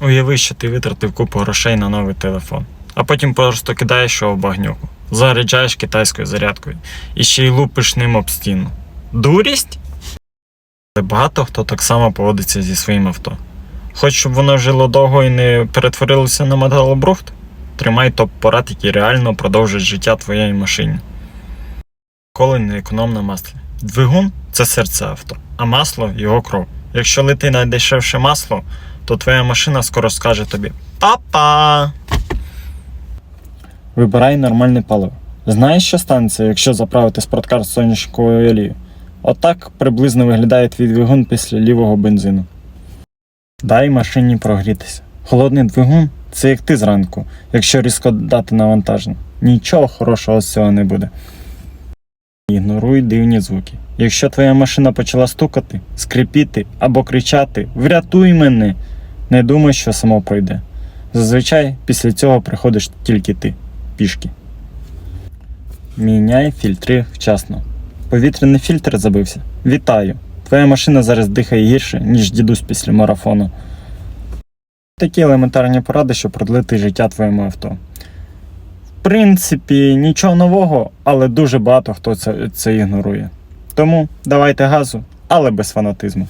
Уяви, що ти витратив купу грошей на новий телефон, а потім просто кидаєш його в багнюку, заряджаєш китайською зарядкою і ще й лупиш ним об стіну. Дурість? Багато хто так само поводиться зі своїм авто. Хоч щоб воно жило довго і не перетворилося на металобрухт, тримай топ-порад, який реально продовжить життя твоєї машині. Коли не економ на маслі. Двигун це серце авто, а масло його кров. Якщо лети найдешевше масло, то твоя машина скоро скаже тобі Папа. Вибирай нормальне паливо. Знаєш, що станеться, якщо заправити спорткар з соняшковою олією? Отак приблизно виглядає твій двигун після лівого бензину. Дай машині прогрітися. Холодний двигун це як ти зранку, якщо різко дати навантаження. Нічого хорошого з цього не буде. Ігноруй дивні звуки. Якщо твоя машина почала стукати, скрипіти або кричати Врятуй мене! Не думай, що само пройде. Зазвичай після цього приходиш тільки ти пішки. Міняй фільтри вчасно. Повітряний фільтр забився. Вітаю! Твоя машина зараз дихає гірше, ніж дідусь після марафону. Такі елементарні поради, щоб продлити життя твоєму авто. В принципі, нічого нового, але дуже багато хто це, це ігнорує. Тому давайте газу, але без фанатизму.